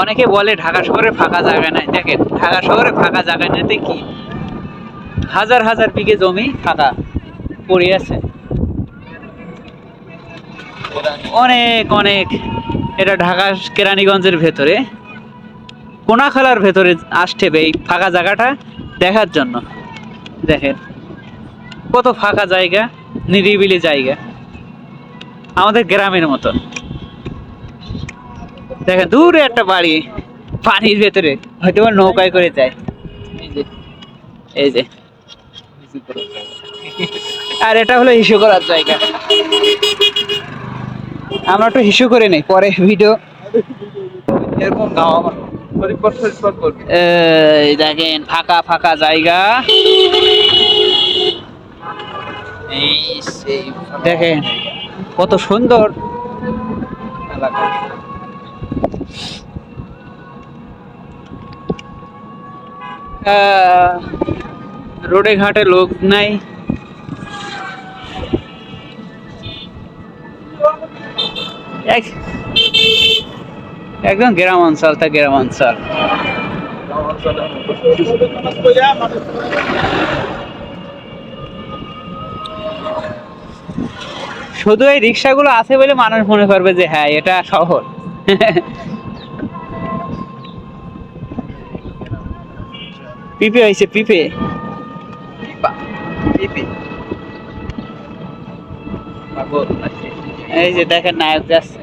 অনেকে বলে ঢাকা শহরে ফাঁকা জায়গা নাই। দেখেন, ঢাকা শহরে ফাঁকা জায়গা নেতে কি? হাজার হাজার বিঘে জমি ফাঁকা পড়ে আছে। অনেক অনেক। এটা ঢাকা কেরানীগঞ্জের ভেতরে। কোনাখালার ভেতরে হবে এই ফাঁকা জায়গাটা দেখার জন্য। দেখেন, কত ফাঁকা জায়গা, নিরিবিলি জায়গা। আমাদের গ্রামের মতন। দেখেন দূরে একটা বাড়ি পানির ভেতরে হয়তো নৌকায় করে যায়। এই যে আর এটা হলো হিসু করার জায়গা। আমরা একটু হিসু করে নেই পরে ভিডিও এরকম গাও আমার। দেখেন ফাঁকা ফাঁকা জায়গা। এই দেখেন কত সুন্দর। এলাকা। রোডে ঘাটে লোক নাই। এক- একদম গ্রাম অঞ্চল তা গ্রাম অঞ্চল। শুধু এই রিক্সাগুলো আছে বলে মানুষ মনে করবে যে হ্যাঁ এটা শহর। পিপে হয়েছে পিপে। এই যে দেখেন নায়ক যাচ্ছে।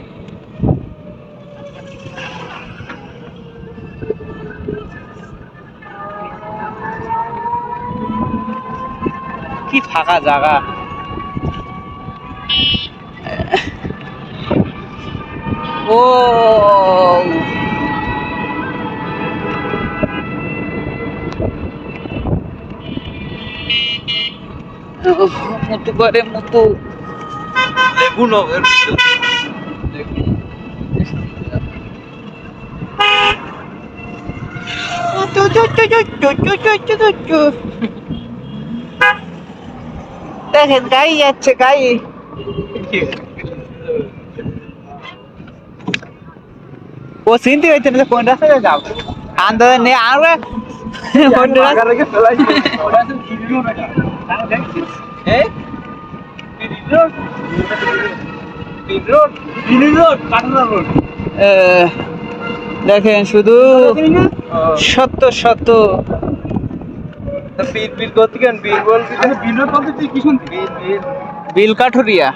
কি ফাঁকা জায়গা। ও। মুতু। করে মুতু। এর দেখেন গাই যাচ্ছে গাই। ও চিনতে হইতে না কোন রাস্তা যাও আন্দাজ নেই আর কোন রাস্তা আহ, দেখেন শুধু সত্য সত্য বীর বীর কেন? বীর বলতে কি বিল কাঠুরিয়া।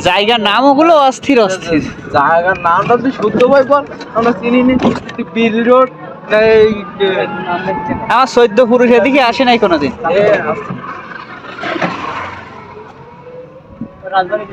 জায়গার নাম ওগুলো অস্থির অস্থির। জায়গার নামটা তুই শুদ্ধ ভাই বল। আমরা চিনি নি। বীর রোড আমার চৈদ্দ পুরুষ এদিকে আসে নাই কোনোদিন। রাজধানী